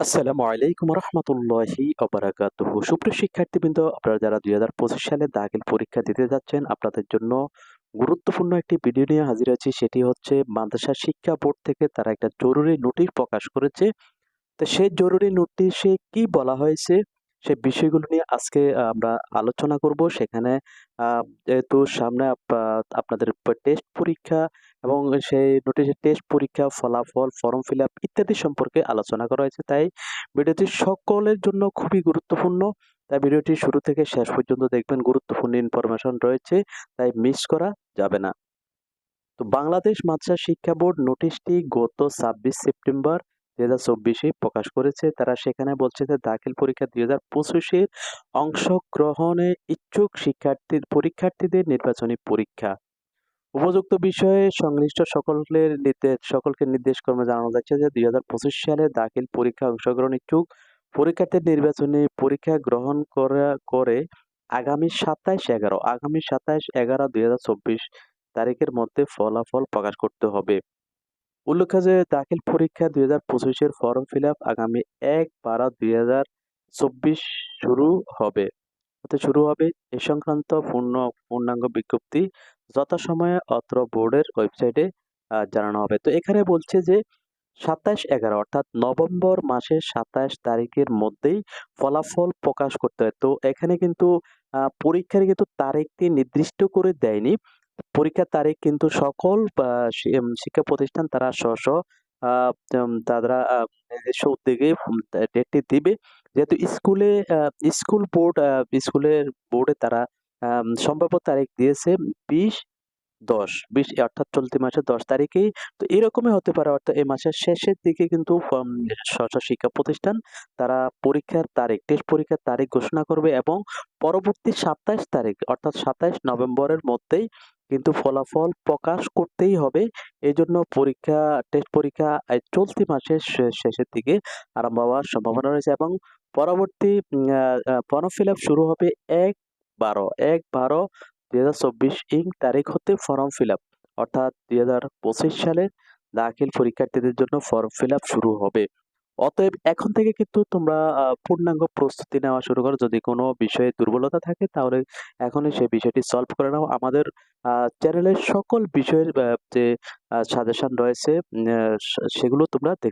আসসালামু আলাইকুম রহমতুল্লাহি অবরাকাতুহ। সুপ্রিয় শিক্ষার্থীবৃন্দ, আপনারা যারা দুই হাজার পঁচিশ সালে দাখিল পরীক্ষা দিতে যাচ্ছেন, আপনাদের জন্য গুরুত্বপূর্ণ একটি ভিডিও নিয়ে হাজির আছি। সেটি হচ্ছে, মাদ্রাসা শিক্ষা বোর্ড থেকে তারা একটা জরুরি নোটিশ প্রকাশ করেছে। তো সেই জরুরি নোটিশে কি বলা হয়েছে, সে বিষয়গুলো নিয়ে আজকে আমরা আলোচনা করব। সেখানে যেহেতু সামনে আপনাদের টেস্ট পরীক্ষা এবং সেই নোটিশের টেস্ট পরীক্ষা, ফলাফল ফর্ম ফিল আপ ইত্যাদি সম্পর্কে আলোচনা করা হয়েছে। তাই ভিডিওটি সকলের জন্য খুবই গুরুত্বপূর্ণ। তাই ভিডিওটি শুরু থেকে শেষ পর্যন্ত দেখবেন। গুরুত্বপূর্ণ ইনফরমেশন রয়েছে। তাই মিস করা যাবে না। তো বাংলাদেশ মাদ্রাসা শিক্ষা বোর্ড নোটিশটি গত ছাব্বিশ সেপ্টেম্বর দুই হাজার চব্বিশে প্রকাশ করেছে। তারা সেখানে বলছে যে দাখিল পরীক্ষা দুই হাজার পঁচিশের অংশগ্রহণে ইচ্ছুক শিক্ষার্থী, পরীক্ষার্থীদের নির্বাচনী পরীক্ষা উপযুক্ত বিষয়ে সংশ্লিষ্ট সকলের নির্দেশ সকলকে নির্দেশ কর্মে জানানো যাচ্ছে যে দুই হাজার পঁচিশ সালে দাখিল পরীক্ষা অংশগ্রহণ ইচ্ছুক পরীক্ষার্থীর নির্বাচনী পরীক্ষা গ্রহণ করা, করে আগামী সাতাইশ এগারো, আগামী সাতাইশ এগারো দুই তারিখের মধ্যে ফলাফল প্রকাশ করতে হবে। উল্লেখ্য যে দাখিল পরীক্ষা দুই হাজার পঁচিশের ফর্ম ফিল আপ আগামী এক বারো দুই হাজার চব্বিশ শুরু হবে। শুরু হবে এ সংক্রান্ত পূর্ণ, পূর্ণাঙ্গ বিজ্ঞপ্তি যথাসময়ে অত্র বোর্ডের ওয়েবসাইটে জানানো হবে। তো এখানে বলছে যে, সাতাশ এগারো অর্থাৎ নভেম্বর মাসের সাতাশ তারিখের মধ্যেই ফলাফল প্রকাশ করতে হয়। তো এখানে কিন্তু পরীক্ষার কিন্তু তারিখটি নির্দিষ্ট করে দেয়নি। পরীক্ষার তারিখ কিন্তু সকল শিক্ষা প্রতিষ্ঠান তারা স্ব স্ব তারা নিজস্ব উদ্যোগে ডেটটি দিবে। যেহেতু স্কুলে স্কুল বোর্ড স্কুলের বোর্ডে তারা সম্ভাব্য তারিখ দিয়েছে বিশ দশ। বিশ অর্থাৎ চলতি মাসের দশ তারিখেই। তো এরকমই হতে পারে, অর্থাৎ এই মাসের শেষের দিকে কিন্তু শিক্ষা প্রতিষ্ঠান, তারা পরীক্ষার তারিখ, টেস্ট পরীক্ষার তারিখ ঘোষণা করবে এবং পরবর্তী সাতাইশ তারিখ, অর্থাৎ সাতাইশ নভেম্বরের মধ্যেই কিন্তু ফলাফল প্রকাশ করতেই হবে। এই জন্য পরীক্ষা, টেস্ট পরীক্ষা চলতি মাসের শেষের দিকে আরম্ভ হওয়ার সম্ভাবনা রয়েছে এবং পরবর্তী ফর্ম ফিল শুরু হবে এক বারো। এক বারো দুই হাজার চব্বিশ ইং তারিখ হতে ফর্ম ফিল আপ অর্থাৎ দুই হাজার পঁচিশ সালে দাখিল পরীক্ষার্থীদের জন্য ফর্ম ফিল আপ শুরু হবে। অতএব এখন থেকে কিন্তু তোমরা পূর্ণাঙ্গ প্রস্তুতি নেওয়া শুরু করো। যদি কোনো বিষয়ে দুর্বলতা থাকে, তাহলে এখনই সেই বিষয়টি সলভ করে নাও। আমাদের চ্যানেলের সকল বিষয়ের যে সাজেশন রয়েছে সেগুলো তোমরা দেখতে